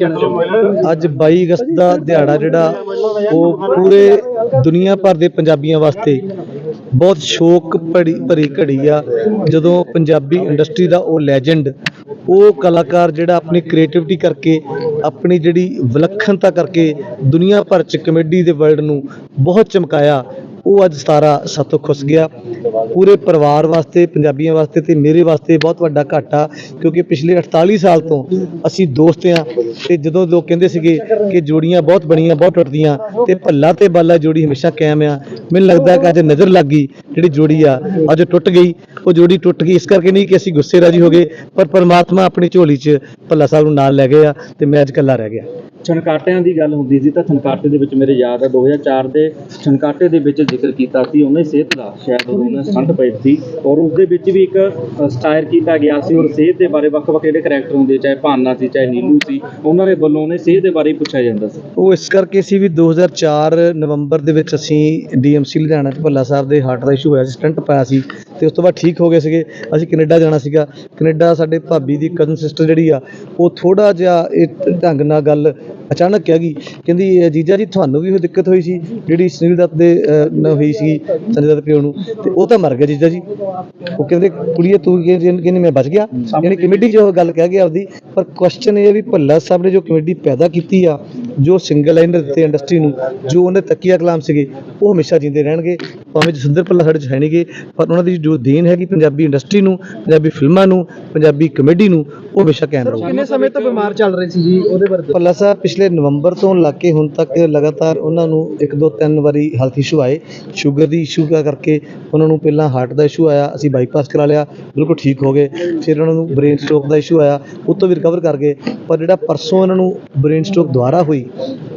ਕਹਿਣਾ ਚਾਹੁੰਦੇ। ਅੱਜ 22 ਅਗਸਤ ਦਾ ਦਿਹਾੜਾ ਜਿਹੜਾ ਉਹ ਪੂਰੇ ਦੁਨੀਆ ਭਰ ਦੇ ਪੰਜਾਬੀਆਂ ਵਾਸਤੇ ਬਹੁਤ ਸ਼ੋਕ ਭੜੀ ਭਰੀ ਘੜੀ ਆ। ਜਦੋਂ ਪੰਜਾਬੀ ਇੰਡਸਟਰੀ ਦਾ ਉਹ ਲੈਜੈਂਡ ਉਹ ਕਲਾਕਾਰ ਜਿਹੜਾ ਆਪਣੀ ਕ੍ਰੀਏਟੀਵਿਟੀ ਕਰਕੇ ਆਪਣੀ ਜਿਹੜੀ ਵਿਲੱਖਣਤਾ ਕਰਕੇ ਦੁਨੀਆ ਭਰ ਚ ਕਮੇਡੀ ਦੇ ਵਰਲਡ ਨੂੰ ਬਹੁਤ ਚਮਕਾਇਆ। ਉਹ ਅੱਜ ਸਤਾਰਾ ਸਾਤੋਂ ਖੁੱਸ ਗਿਆ। ਪੂਰੇ ਪਰਿਵਾਰ ਵਾਸਤੇ, ਪੰਜਾਬੀਆਂ ਵਾਸਤੇ ਤੇ ਮੇਰੇ ਵਾਸਤੇ ਬਹੁਤ ਵੱਡਾ ਘਾਟਾ, ਕਿਉਂਕਿ ਪਿਛਲੇ 48 ਸਾਲ ਤੋਂ ਅਸੀਂ ਦੋਸਤ ਆ ਤੇ ਜਦੋਂ ਲੋਕ ਕਹਿੰਦੇ ਸੀਗੇ ਕਿ ਜੋੜੀਆਂ ਬਹੁਤ ਬਣੀਆਂ, ਬਹੁਤ ਟੁੱਟਦੀਆਂ ਤੇ ਭੱਲਾ ਤੇ ਬਾਲਾ ਜੋੜੀ ਹਮੇਸ਼ਾ ਕਾਇਮ ਆ, ਮੈਨੂੰ ਲੱਗਦਾ ਕਿ ਅੱਜ ਨਜ਼ਰ ਲੱਗ ਗਈ ਜਿਹੜੀ ਜੋੜੀ ਆ, ਅੱਜ ਟੁੱਟ ਗਈ। ਉਹ ਜੋੜੀ ਟੁੱਟ ਗਈ। ਇਸ ਕਰਕੇ ਨਹੀਂ ਕਿ ਅਸੀਂ ਗੁੱਸੇ ਰਾਜੀ ਹੋ ਗਏ ਪਰ ਪਰਮਾਤਮਾ ਆਪਣੀ ਝੋਲੀ 'ਚ ਭੱਲਾ ਸਾਹਿਬ ਨੂੰ ਨਾਲ ਲੈ ਗਏ ਆ ਤੇ ਮੈਂ ਅੱਜ ਇਕੱਲਾ ਰਹਿ ਗਿਆ। ਛਣਕਾਟਿਆਂ ਦੀ ਗੱਲ ਹੁੰਦੀ ਸੀ ਤਾਂ ਛਣਕਾਟੇ ਦੇ ਵਿੱਚ ਮੇਰੇ ਯਾਦ ਆ 2004 ਦੇ ਛਣਕਾਟੇ ਦੇ ਵਿੱਚ ਜ਼ਿਕਰ ਕੀਤਾ ਸੀ ਉਹਨੇ ਸਿਹਤ ਦਾ ਸ਼ਾਇਦ ਉਹਨੇ ਸਟੰਟ ਪਈ ਸੀ ਔਰ ਉਸ ਦੇ ਵਿੱਚ ਵੀ ਇੱਕ ਸਟਾਇਰ ਕੀਤਾ ਗਿਆ ਸੀ ਔਰ ਸਿਹਤ ਦੇ ਬਾਰੇ ਵੱਖ-ਵੱਖ ਜਿਹੜੇ ਕਰੈਕਟਰ ਹੁੰਦੇ ਚਾਹੇ ਭਾਨਾ ਸੀ ਚਾਹੇ ਨੀਲੂ ਸੀ ਉਹਨਾਂ ਦੇ ਵੱਲੋਂ ਉਹਨੇ ਸਿਹਤ ਦੇ ਬਾਰੇ ਪੁੱਛਿਆ ਜਾਂਦਾ ਸੀ। ਉਹ ਇਸ ਕਰਕੇ ਸੀ ਵੀ 2004 ਨਵੰਬਰ ਦੇ ਵਿੱਚ ਅਸੀਂ ਡੀਐਮਸੀ ਲੁਧਿਆਣਾ ਚ ਭੱਲਾ ਸਾਹਿਬ ਦੇ ਹਾਰਟ ਦਾ ਇਸ਼ੂ ਹੋਇਆ ਸੀ ਸਟੰਟ ਪਾਇਆ ਸੀ ਤੇ ਉਸ ਤੋਂ ਬਾਅਦ ਠੀਕ ਹੋ ਗਏ ਸੀਗੇ। ਅਸੀਂ ਕੈਨੇਡਾ ਜਾਣਾ ਸੀਗਾ। ਕੈਨੇਡਾ ਸਾਡੇ ਭਾਬੀ ਦੀ ਕਜ਼ਨ ਸਿਸਟਰ ਜਿਹੜੀ ਆ, ਉਹ ਥੋੜਾ ਜਿਹਾ ਇਹ ਢੰਗ ਨਾਲ ਗੱਲ ਅਚਾਨਕ ਕਹਿ ਗਈ। ਕਹਿੰਦੀ "ਇਹ ਜੀਜਾ ਜੀ ਤੁਹਾਨੂੰ ਵੀ ਉਹ ਦਿੱਕਤ ਹੋਈ ਸੀ ਜਿਹੜੀ ਸੁਨੀਲ ਦੱਤ ਦੇ ਨਾਲ ਹੋਈ ਸੀ ਸੰਜੇ ਦੱਤ ਪਿਓ ਨੂੰ। ਤੇ ਉਹ ਤਾਂ ਮਰ ਗਿਆ ਜੀਜਾ ਜੀ। ਉਹ ਕਹਿੰਦੇ ਕੁੜੀਏ ਤੂੰ ਕਹਿੰਦੀ ਮੈਂ ਬਚ ਗਿਆ? ਯਾਨੀ 'ਚ ਉਹ ਗੱਲ ਕਹਿ ਗਿਆ ਆਪਦੀ। ਪਰ ਕੁਐਸਚਨ ਇਹ ਹੈ ਵੀ ਭੱਲਾ ਸਾਹਿਬ ਨੇ ਜੋ ਕਮੇਡੀ ਪੈਦਾ ਕੀਤੀ ਆ ਜੋ ਸਿੰਗਲ ਲਾਈਨਰ ਦਿੱਤੇ ਇੰਡਸਟਰੀ ਨੂੰ ਜੋ ਉਹਨੇ ਤਕੀਆ ਕਲਾਮ ਸੀਗੇ ਉਹ ਹਮੇਸ਼ਾ ਜਿੰਦੇ ਰਹਿਣਗੇ। ਭਾਵੇਂ ਜਸਵਿੰਦਰ ਭੱਲਾ ਸਾਡੇ 'ਚ ਹੈ ਨਹੀਂਗੇ ਪਰ ਉਹਨਾਂ ਦੀ ਜੋ ਦੇਣ ਹੈਗੀ ਪੰਜਾਬੀ ਇੰਡਸਟਰੀ ਨੂੰ ਪੰਜਾਬੀ ਫਿਲਮਾਂ ਨੂੰ ਪੰਜਾਬੀ ਕਮੇਡੀ ਨੂੰ ਉਹ ਹਮੇਸ਼ਾ ਕਾਇਮ ਰਹੂਗੀ। ਕਿੰਨੇ ਸਮੇਂ ਤੋਂ ਬਿਮਾਰ ਚੱਲ ਰਹੇ ਸੀ ਜੀ ਉਹਦੇ ਬਾਰੇ ਭੱਲਾ ਸਾਹਿਬ ਪਿਛਲੇ ਨਵੰਬਰ ਤੋਂ ਲੱਗ ਕੇ ਹੁਣ ਤੱਕ ਲਗਾਤਾਰ ਉਹਨਾਂ ਨੂੰ ਇੱਕ ਦੋ ਤਿੰਨ ਵਾਰੀ ਹੈਲਥ ਇਸ਼ੂ ਆਏ। ਸ਼ੂਗਰ ਦੀ ਇਸ਼ੂ ਕਰਕੇ ਉਹਨਾਂ ਨੂੰ ਪਹਿਲਾਂ ਹਾਰਟ ਦਾ ਇਸ਼ੂ ਆਇਆ, ਅਸੀਂ ਬਾਈਪਾਸ ਕਰਾ ਲਿਆ, ਬਿਲਕੁਲ ਠੀਕ ਹੋ ਗਏ। ਫਿਰ ਉਹਨਾਂ ਨੂੰ ਬ੍ਰੇਨ ਸਟ੍ਰੋਕ ਦਾ ਇਸ਼ੂ ਆਇਆ, ਉਹ ਤੋਂ ਵੀ ਰਿਕਵਰ ਕਰ ਗਏ। ਪਰ ਜਿਹੜਾ ਪਰਸੋਂ ਇਹਨਾਂ ਨੂੰ ਬ੍ਰੇਨ ਸਟ੍ਰੋਕ ਦੁਬਾਰਾ ਹੋਈ,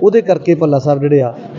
ਉਹਦੇ ਕਰਕੇ ਭੱਲਾ ਸਾਹਿਬ ਜਿਹੜੇ ਆ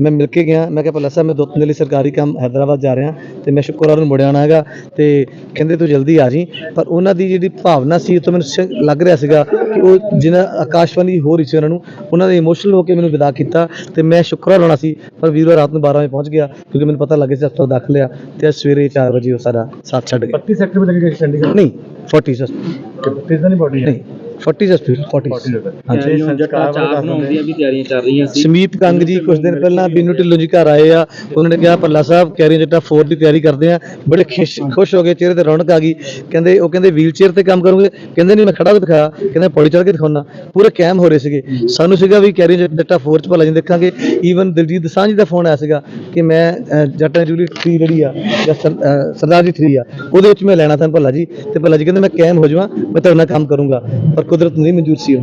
ਮੈਂ ਮਿਲ ਕੇ ਗਿਆ ਮੈਂ ਕਿਹਾ ਭੱਲਾ ਸਾਹਿਬ ਮੈਂ ਦੋ ਤਿੰਨ ਲਈ ਸਰਕਾਰੀ ਕੰਮ ਹੈਦਰਾਬਾਦ ਜਾ ਰਿਹਾ ਤੇ ਮੈਂ ਸ਼ੁੱਕਰਵਾਰ ਨੂੰ ਮੁੜ ਆਉਣਾ ਹੈਗਾ ਤੇ ਕਹਿੰਦੇ ਤੂੰ ਜਲਦੀ ਆ ਜੀ। ਪਰ ਉਹਨਾਂ ਦੀ ਜਿਹੜੀ ਭਾਵਨਾ ਸੀ ਉਹ ਤੋਂ ਮੈਨੂੰ ਸ- ਲੱਗ ਰਿਹਾ ਸੀਗਾ ਕਿ ਉਹ ਜਿਹਨਾਂ ਆਕਾਸ਼ਵਾਣੀ ਹੋ ਰਹੀ ਸੀ ਉਹਨਾਂ ਨੂੰ ਉਹਨਾਂ ਦੇ ਇਮੋਸ਼ਨਲ ਹੋ ਕੇ ਮੈਨੂੰ ਵਿਦਾ ਕੀਤਾ ਤੇ ਮੈਂ ਸ਼ੁੱਕਰਵਾਰ ਆਉਣਾ ਸੀ। ਪਰ ਵੀਰਵਾਰ ਰਾਤ ਨੂੰ 12 ਵਜੇ ਪਹੁੰਚ ਗਿਆ ਕਿਉਂਕਿ ਮੈਨੂੰ ਪਤਾ ਲੱਗ ਸੀ ਹਸਪਤਾਲ ਦਾਖਲ ਆ ਤੇ ਅੱਜ ਸਵੇਰੇ 4 ਵਜੇ ਉਹ ਸਾਡਾ ਸਾਥ ਛੱਡ ਗਿਆ। 32 ਸੈਕਟਰ ਵਿੱਚ ਲੱਗੇ ਚੰਡੀਗੜ੍ਹ? ਨਹੀਂ 40 ਜਸਟ ਕਿਸ ਦੀ ਬੋਡੀ ਨਹੀਂ। 40 ਜਸਟ 40 ਹਾਂਜੀ। ਜੱਟਾ ਚਾਰ ਬਣਾਉਣ ਦੀਆਂ ਵੀ ਤਿਆਰੀਆਂ ਚੱਲ ਰਹੀਆਂ ਸੀ। ਸਮੀਪ ਕੰਗ ਜੀ ਕੁਝ ਦਿਨ ਪਹਿਲਾਂ ਬੀਨੂ ਢਿੱਲੋਂ ਜੀ ਘਰ ਆਏ ਆ। ਉਹਨਾਂ ਨੇ ਕਿਹਾ ਪੱਲਾ ਸਾਹਿਬ ਕੈਰੀ ਜੱਟਾ 4 ਦੀ ਤਿਆਰੀ ਕਰਦੇ ਆ। ਬੜੇ ਖੁਸ਼ ਖੁਸ਼ ਹੋ ਗਏ ਚਿਹਰੇ ਤੇ ਰੌਣਕ ਆ ਗਈ। ਕਹਿੰਦੇ ਉਹ ਕਹਿੰਦੇ ਵੀਲ ਚੇਅਰ ਤੇ ਕੰਮ ਕਰੋਗੇ? ਕਹਿੰਦੇ ਨਹੀਂ ਮੈਂ ਖੜਾ ਹੋ ਕੇ ਦਿਖਾਇਆ। ਕਹਿੰਦੇ ਪੌੜੀ ਚੜ੍ਹ ਕੇ ਦਿਖਾਉਣਾ ਪੂਰੇ ਕੈਮ ਹੋ ਰਹੇ ਸੀਗੇ। ਸਾਨੂੰ ਸੀਗਾ ਵੀ ਕੈਰੀ ਜੱਟਾ 4 ਚ ਭਲਾ ਜੀ ਦੇਖਾਂਗੇ। ਈਵਨ ਦਿਲਜੀਤ ਦਸਾਂਝ ਦਾ ਫੋਨ ਆਇਆ ਸੀਗਾ ਕਿ ਮੈਂ ਜੱਟਾ ਜੂਲੀ 3 ਜਿਹੜੀ ਆ ਜਾਂ ਸਰਦਾਰ ਜੀ 3 ਆ ਉਹਦੇ ਵਿੱਚ ਮੈਂ ਲੈਣਾ ਤਾਂ ਭੱਲਾ ਜੀ। ਤੇ ਭੱਲਾ ਜੀ ਕਹਿੰਦੇ ਮੈਂ ਕੈਮ ਹੋ ਜਾਵਾਂ ਮੈਂ ਤੁਹਾਡੇ ਨਾਲ ਕੰਮ ਕਰੂੰਗਾ। ਪਰ ਕੁਦਰਤ ਨੂੰ ਨਹੀਂ ਮਨਜ਼ੂਰ ਸੀ ਉਹ।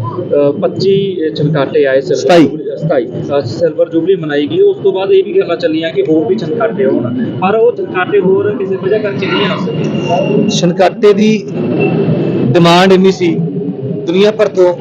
25 ਛਣਕਾਟੇ ਆਏ ਸਿਲਵਰ ਸਤਾਈ। ਜੁਬਲੀ- ਸਤਾਈ। ਅ, ਸਿਲਵਰ ਜੁਬਲੀ ਮਨਾਈ ਗਈ। ਉਸ ਤੋਂ ਬਾਅਦ ਇਹ ਵੀ ਗੱਲਾਂ ਚੱਲੀਆਂ ਕਿ ਹੋਰ ਵੀ ਛਣਕਾਟੇ ਹੋਣ। ਪਰ ਉਹ ਛਣਕਾਟੇ ਹੋਰ ਕਿਸੇ ਵਜ੍ਹਾ ਕਰਕੇ ਨਹੀਂ ਆ ਸਕੇ। ਛਣਕਾਟੇ ਦੀ ਡਿਮਾਂਡ ਇੰਨੀ ਸੀ ਦੁਨੀਆ ਭਰ ਤੋਂ।